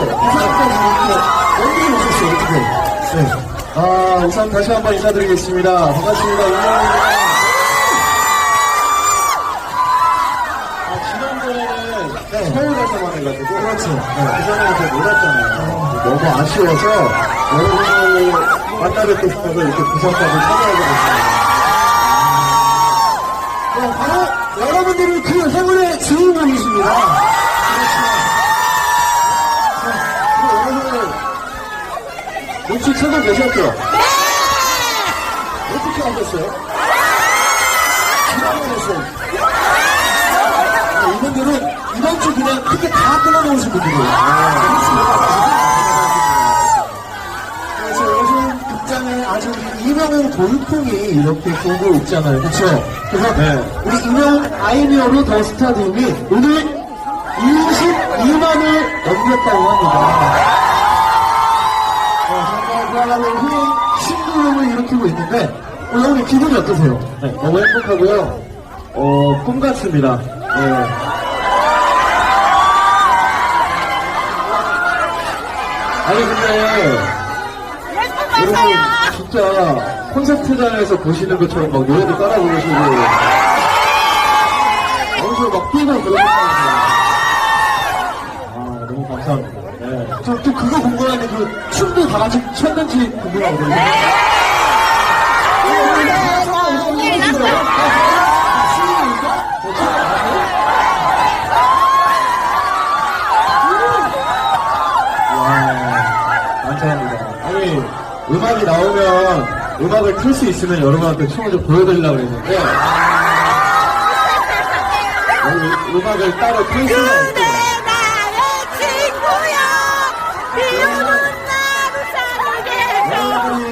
부산까지 이렇게 연기를 오셨어요, 어떻게? 네. 아, 우선 다시 한번 인사드리겠습니다. 반갑습니다. 윤영입니다. 아, 지난번에는 서울에서만 해가지고. 그렇죠. 네, 그전에 이렇게 놀았잖아요. 너무 아쉬워서 여러분을 만나 뵙고 싶어서 이렇게 부산까지 찾아오게 됐습니다. 눈치 채고 계셨죠? 네! 어떻게 하셨어요? 지난번 했어요. 네, 이분들은 이번 주 그냥 크게 다 끊어놓으신 분들이에요. 그래서 요즘 극장에 아주 유명한 돌풍이 이렇게 돌고 있잖아요. 그렇죠? 그래서 우리 유명 아이디어로 더 스타디움이 오늘 22만을 넘겼다고 합니다. 있는데 오늘 오늘 기분이 어떠세요? 네, 너무 행복하고요. 어, 꿈 같습니다. 네. 아니, 근데, 여러분, 진짜, 콘서트장에서 보시는 것처럼 막 노래도 따라 부르시고, 어디서 막 뛰고 그러셨다면서요. 아, 너무 감사합니다. 네. 저또 그거 궁금한데 그 춤도 다 같이 췄는지 궁금하거든요. 감사합니다. 아니, 음악이 나오면 음악을 틀 수 있으면 여러분한테 춤을 좀 보여드리려고 그랬는데, 여기 음악을 따로 틀 수가 근데 없어요. 나의 친구야 비 오는 나를 사랑해 여러분이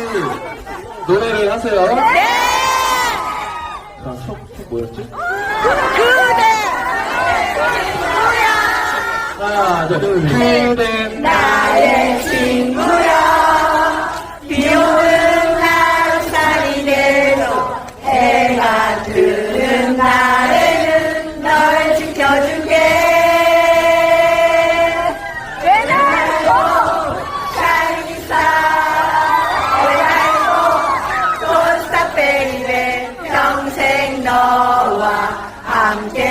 노래를 하세요. 네 자, 첫, 첫 뭐였지? 그대 하나, 둘, 셋. 그대 나의 친구야 비 오는 날살이 돼도 해가 뜨는 날에는 널 지켜줄게 함께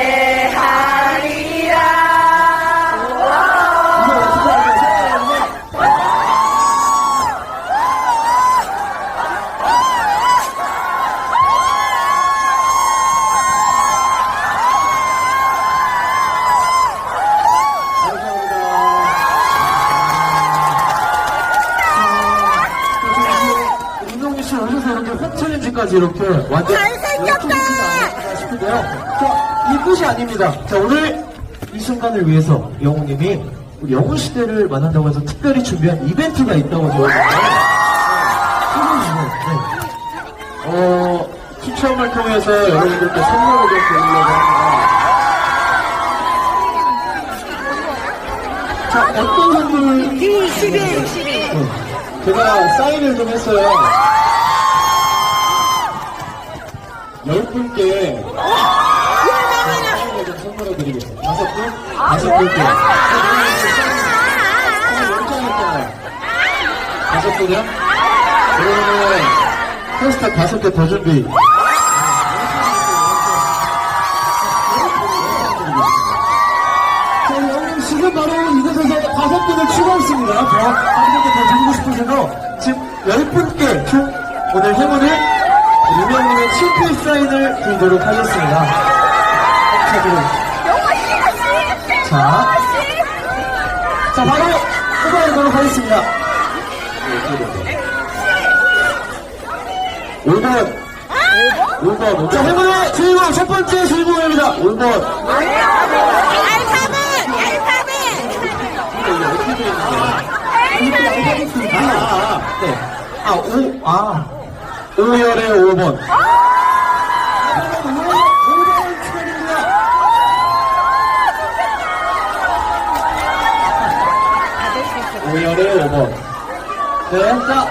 홈 챌린지까지 이렇게 완전 잘생겼다! 싶은데요. 자, 이 끝이 아닙니다. 자, 오늘 이 순간을 위해서 영웅님이 우리 영웅 시대를 만난다고 해서 특별히 준비한 이벤트가 있다고 저희가 네. 어, 추첨을 통해서 여러분들께 선물을 좀 드리려고 합니다. 자, 어떤 선물을 21, 22. 제가 사인을 좀 했어요. 열 분께 선물해 드리겠습니다. 다섯 분? 다섯 분께. 다섯 분이요? 그러면은 포스터 다섯 개 더 준비. 지금 바로 이곳에서 다섯 분을 추가했습니다. 더, 한 분께 더 드리고 싶으셔서 지금 열 분께 총 오늘 행운을 드리도록 하겠습니다. 자. 자, 자, 바로 뽑아보도록 하겠습니다. 5번. 5번, 자, 5번. 행운의 주인공, 첫 번째 주인공입니다. 5번. 알파벳! 알파벳! 아, 아, 아. 네. 아, 오, 아. 5열의 5번. 오열의 5번. 네, 자.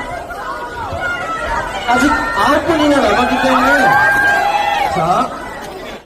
아직 9분이나 남았기 때문에. 자,